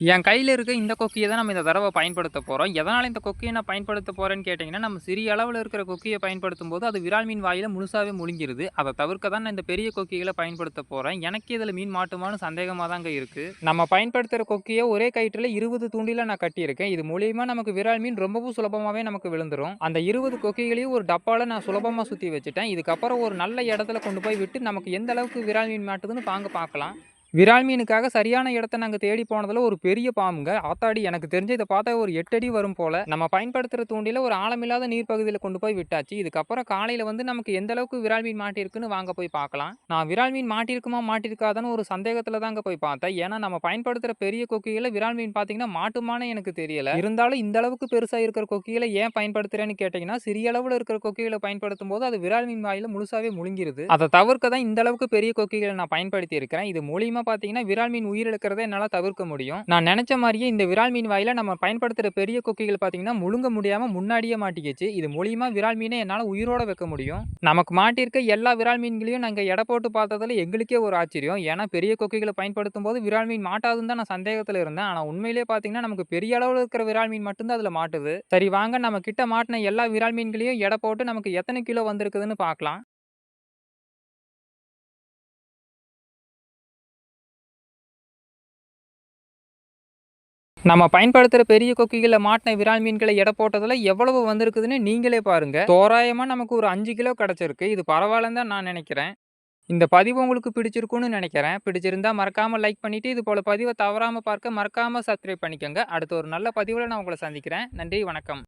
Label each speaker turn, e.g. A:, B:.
A: என் கையில் இருக்க இந்த கொக்கியை தான் நம்ம இந்த தடவை பயன்படுத்த போகிறோம் எதனால் இந்த கொக்கியை நான் பயன்படுத்த போகிறேன்னு கேட்டிங்கன்னா நம்ம சிறிய அளவில் இருக்கிற கொக்கியை பயன்படுத்தும் போது அது விரால் மீன் வாயில் முழுசாகவே முழுங்கிருது. அதை தவிர்க்க தான் நான் இந்த பெரிய கொக்கிகளை பயன்படுத்த போகிறேன் எனக்கு இதில் மீன் மாட்டுமான்னு சந்தேகமாக தாங்க இருக்குது நம்ம பயன்படுத்துகிற கொக்கியை ஒரே கயிற்றில் இருபது தூண்டில நான் கட்டியிருக்கேன். இது மூலியமாக நமக்கு விரால் மீன் ரொம்பவும் சுலபமாகவே நமக்கு விழுந்துரும். அந்த இருபது கொக்கிகளையும் ஒரு டப்பாவில் நான் சுலபமாக சுற்றி வச்சுட்டேன். இதுக்கப்புறம் ஒரு நல்ல இடத்துல கொண்டு போய் விட்டு நமக்கு எந்த அளவுக்கு விரால் மீன் மாட்டுதுன்னு வாங்க பார்க்கலாம். விரால் மீனுக்காக சரியான இடத்த நாங்கள் தேடி போனதில் ஒரு பெரிய பாம்புங்க. ஆத்தாடி எனக்கு தெரிஞ்ச இதை பார்த்தா ஒரு எட்டு அடி வரும் போல. நம்ம பயன்படுத்துகிற தூண்டியில் ஒரு ஆழமில்லாத நீர் பகுதியில் கொண்டு போய் விட்டாச்சு. இதுக்கப்புறம் காலையில் வந்து நமக்கு எந்த அளவுக்கு விரால் மீன் மாட்டிருக்குன்னு வாங்க போய் பார்க்கலாம். நான் விரால் மீன் மாட்டிருக்குமா மாட்டிருக்காதான்னு ஒரு சந்தேகத்தில் தாங்க போய் பார்த்தேன். ஏன்னா நம்ம பயன்படுத்துகிற பெரிய கொக்கிகளை விரால் மீன் பார்த்தீங்கன்னா மாட்டுமானே எனக்கு தெரியல. இருந்தாலும் இந்த அளவுக்கு பெருசாக இருக்கிற கொக்கிகளை ஏன் பயன்படுத்துகிறேன்னு கேட்டிங்கன்னா சிறிய அளவில் இருக்கிற கொக்கிகளை பயன்படுத்தும் போது அது விரால் மீன் வாயில் முழுசாவே முழுங்கிருது. அதை தவிர்க்க தான் இந்த அளவுக்கு பெரிய கொக்கிகளை நான் பயன்படுத்தி இருக்கிறேன் இது மூலியமா பார்த்தீங்கன்னா விரால் மீன் உயிரிழக்கிறதை என்னால் தவிர்க்க முடியும். நான் நினைச்ச மாதிரியே இந்த விரால் மீன் வாயில நம்ம பயன்படுத்துகிற பெரிய கொக்கிகள் பார்த்தீங்கன்னா முழுங்க முடியாமல் முன்னாடியே மாட்டிக்கிச்சு. இது மூலியமா விரால் மீனை என்னால் உயிரோட வைக்க முடியும். நமக்கு மாட்டியிருக்க எல்லா விரால் மீன்களையும் நாங்கள் எடை போட்டு பார்த்ததுல எங்களுக்கே ஒரு ஆச்சரியம். ஏன்னா பெரிய கொக்கிகளை பயன்படுத்தும் போது விரால் மீன் மாட்டாதுன்னு தான் நான் சந்தேகத்தில் இருந்தேன். ஆனால் உண்மையிலே பார்த்தீங்கன்னா நமக்கு பெரிய அளவில் இருக்கிற விரால் மீன் மட்டும்தான் அதில் மாட்டுது. சரி வாங்க நம்ம கிட்ட மாட்டின எல்லா விரால் மீன்களையும் எடை போட்டு நமக்கு எத்தனை கிலோ வந்திருக்குதுன்னு பார்க்கலாம் நம்ம பயன்படுத்துகிற பெரிய கொக்கிகளில் மாட்டின விரால் மீன்களை எடை போட்டதில் எவ்வளவு வந்திருக்குதுன்னு நீங்களே பாருங்கள் தோராயமாக நமக்கு ஒரு அஞ்சு கிலோ கிடச்சிருக்கு. இது பரவாயில்லன்னு தான் நான் நினைக்கிறேன். இந்த பதிவு உங்களுக்கு பிடிச்சிருக்குன்னு நினைக்கிறேன். பிடிச்சிருந்தா மறக்காமல் லைக் பண்ணிவிட்டு இது போல் பதிவை தவறாமல் பார்க்க மறக்காமல் சப்ஸ்கிரைப் பண்ணிக்கோங்க. அடுத்த ஒரு நல்ல பதிவில் நான் உங்களை சந்திக்கிறேன். நன்றி வணக்கம்.